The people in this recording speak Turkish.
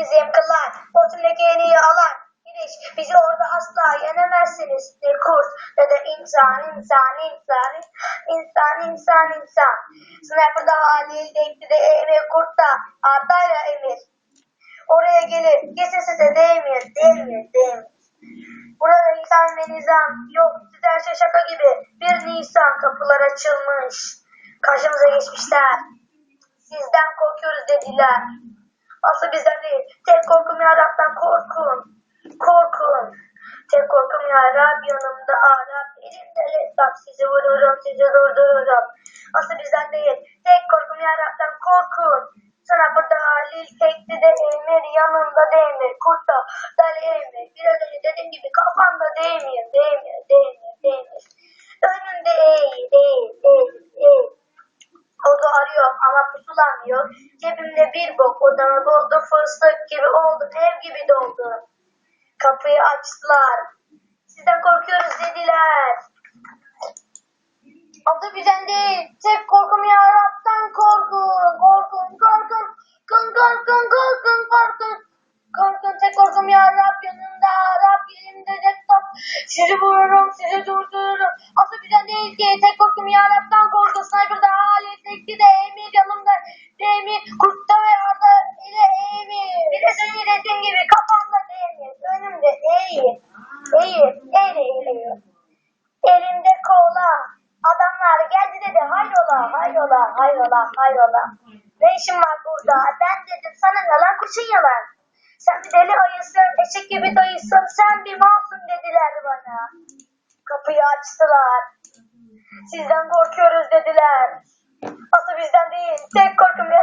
bizim kıllar, boşundaki en iyi alan. Giriş, bizi orada asla yenemezsiniz. Ne kurt ne de insan, insan, insan, insan, insan, insan. Sniper'da Halil, Dekli de Emir, Kurt'ta Arda'yla Emir. Oraya gelir, kesin size değmiyor, değmiyor, değmiyor. Burada insan ve nizam yok. Size şey şaka gibi. Bir Nisan kapılar açılmış. Karşımıza geçmişler. Sizden korkuyoruz dediler. Aslı bizden değil. Tek korkum ya korkun. Korkun. Tek korkum ya yanımda Arap. Elimde laptop sizi vururum sizi durdururum. Aslı bizden değil. Tek korkum ya korkun. Sana burada Halil tekli de Emir yanımda Demir. Kurtta Dali Emir. Biraz önce dediğim gibi. Demir. Demir. Demir. Önümde eğil. Eğil. Eğil. Pusulamıyor. Cebimde bir bok odamı doldu fıstık gibi oldu ev gibi doldu. Kapıyı açtılar. Sizden korkuyoruz dediler. Adı bizden değil. Tek korkum ya Rab'dan korkun. Korkun korkun. Kın kın korkun korkun. Korkun tek korkum ya Rab yanımda Rab elimde laptop. Sizi vururum sizi durdururum. Asıl bizden değil ki tek korkum ya Rab'dan Eğil eğil eğil. Elimde kola. Adamlar geldi dedi hayrola hayrola hayrola hayrola. Ne işin var burada? Ben dedim sana ne lan kurşun yalan. Sen bir deli ayısın, eşek gibi dayısın, sen bir malsın dediler bana. Kapıyı açtılar. Sizden korkuyoruz dediler. Asıl bizden değil, tek korkum ya